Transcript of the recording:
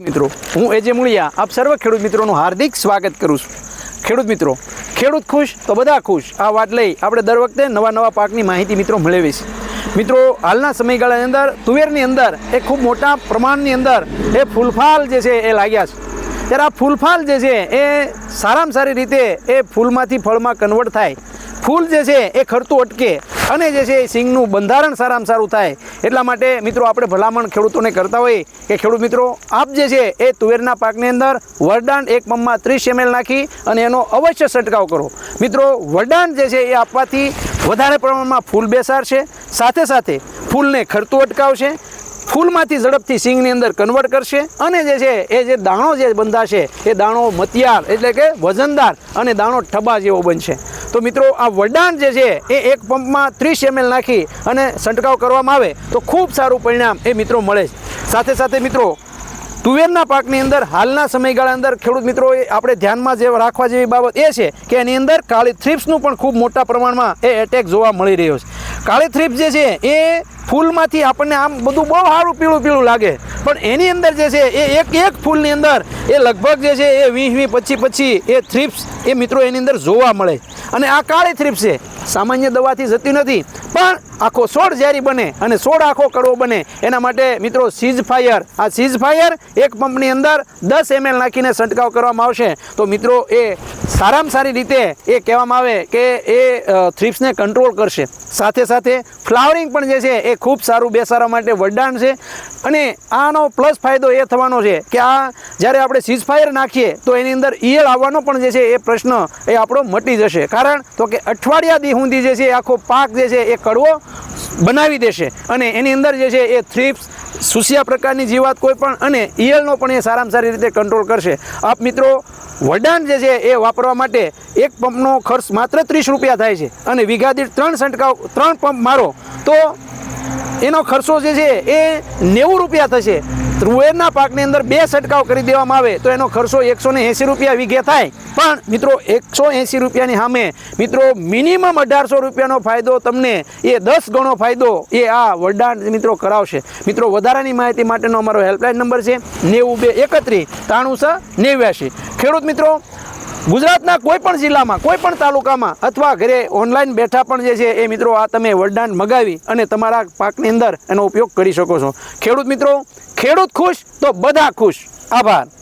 મિત્રો, હું એજે મુળિયા, આપ સર્વ ખેડૂત મિત્રોનું હાર્દિક સ્વાગત કરું છું. ખેડૂત મિત્રો, ખેડૂત ખુશ તો બધા ખુશ. આ વાત લઈ આપણે દર વખતે નવા નવા પાકની માહિતી મિત્રો મેળવીએ છીએ મિત્રો, હાલના સમયગાળાની અંદર, તુવેરની અંદર, એ ખૂબ મોટા પ્રમાણની અંદર, એ ફૂલફાલ જે છે એ લાગ્યા છે. ત્યારે આ ફૂલફાલ જે છે એ સારામાં સારી રીતે એ ફૂલમાંથી ફળમાં કન્વર્ટ થાય. ફૂલ જે છે એ ખરતું અટકે. અને જે છે એ સિંગનું બંધારણ સારામાં સારું થાય એટલા માટે મિત્રો આપણે ભલામણ ખેડૂતોને કરતા હોઈએ કે ખેડૂત મિત્રો, આપ જે છે એ તુવેરના પાકની અંદર વરદાન એક પંપમાં ત્રીસ એમએલ નાખી અને એનો અવશ્ય છંટકાવ કરો. મિત્રો, વરદાન જે છે એ આપવાથી વધારે પ્રમાણમાં ફૂલ બેસાડશે સાથે સાથે ફૂલને ખરતું અટકાવશે, ફૂલમાંથી ઝડપથી સિંગની અંદર કન્વર્ટ કરશે અને જે છે એ જે દાણો જે બંધાશે એ દાણો મતિયાર એટલે કે વજનદાર અને દાણો ઠબા જેવો બનશે. તો મિત્રો, આ વડાણ જે છે, એ એક પંપમાં ત્રીસ એમએલ નાખી અને છંટકાવ કરવામાં આવે તો ખૂબ સારું પરિણામ એ મિત્રો મળે છે. સાથે સાથે મિત્રો, તુવેરના પાકની અંદર હાલના સમયગાળા અંદર ખેડૂત મિત્રો આપણે ધ્યાનમાં જે રાખવા જેવી બાબત એ છે કે એની અંદર કાળી થ્રીપ્સનું પણ ખૂબ મોટા પ્રમાણમાં એ એટેક જોવા મળી રહ્યો છે. કાળી થ્રીપ્સ જે છે, એ ફૂલમાંથી આપણને આમ બધું બહુ સારું પીળું પીળું લાગે. પણ એની અંદર જે છે, એ એક એક ફૂલની અંદર એ લગભગ જે છે, એ વીસ વીસ પચી પચી એ થ્રીપ્સ એ મિત્રો એની અંદર જોવા મળે અને આ કાળી થ્રીપ છે. સામાન્ય દવાથી જતી નથી. પણ આખો છોડ ઝેરી બને અને છોડ આખો કડવો બને. એના માટે મિત્રો સીઝ ફાયર. આ સીઝ ફાયર એક પંપની અંદર દસ એમએલ નાખીને છંટકાવ કરવામાં આવશે. તો મિત્રો એ સારામાં સારી રીતે એ કહેવામાં આવે કે એ થ્રીપ્સને કંટ્રોલ કરશે. સાથે સાથે ફ્લાવરિંગ પણ જે છે એ ખૂબ સારું બેસાડવા માટે વરદાન છે. અને આનો પ્લસ ફાયદો એ થવાનો છે કે આ જ્યારે આપણે સીઝ ફાયર નાખીએ તો એની અંદર ઈયળ આવવાનો પણ જે છે એ પ્રશ્ન એ આપણો મટી જશે. કારણ તો કે અઠવાડિયા દી સુધી જે છે આખો પાક જે છે એ કડવો બનાવી દેશે. અને એની અંદર જે છે એ થ્રીપ્સ સુસિયા પ્રકારની જીવાત કોઈ પણ અને ઈયળનો પણ એ સારામાં સારી રીતે કંટ્રોલ કરશે. આપ મિત્રો વડાન જે છે એ વાપરવા માટે એક પંપનો ખર્ચ માત્ર ત્રીસ રૂપિયા થાય છે. અને વીઘા દીઠ ત્રણ છંટકાવ ત્રણ પંપ મારો. તો એનો ખર્ચો જે છે એ નેવું રૂપિયા થશે. તુવેરના પાકની અંદર બે છંટકાવ કરી દેવામાં આવે તો એનો ખર્ચો એકસો ને એંસી રૂપિયા વીઘે થાય. પણ મિત્રો એકસો એંસી રૂપિયાની સામે મિત્રો મિનિમમ અઢારસો રૂપિયાનો ફાયદો તમને એ દસ ગણો ફાયદો એ આ વરદાન મિત્રો કરાવશે. મિત્રો, વધારાની માહિતી માટેનો અમારો હેલ્પલાઇન નંબર છે નેવું બે એકત્રીસ ત્રાણું છ નેવ્યાશી. ખેડૂત મિત્રો ગુજરાતના કોઈ પણ જિલ્લામાં કોઈ પણ તાલુકામાં અથવા ઘરે ઓનલાઈન બેઠા પણ જે છે એ મિત્રો આ તમે વરદાન મગાવી અને તમારા પાકની અંદર એનો ઉપયોગ કરી શકો છો. ખેડૂત મિત્રો, ખેડૂત ખુશ તો બધા ખુશ. આભાર.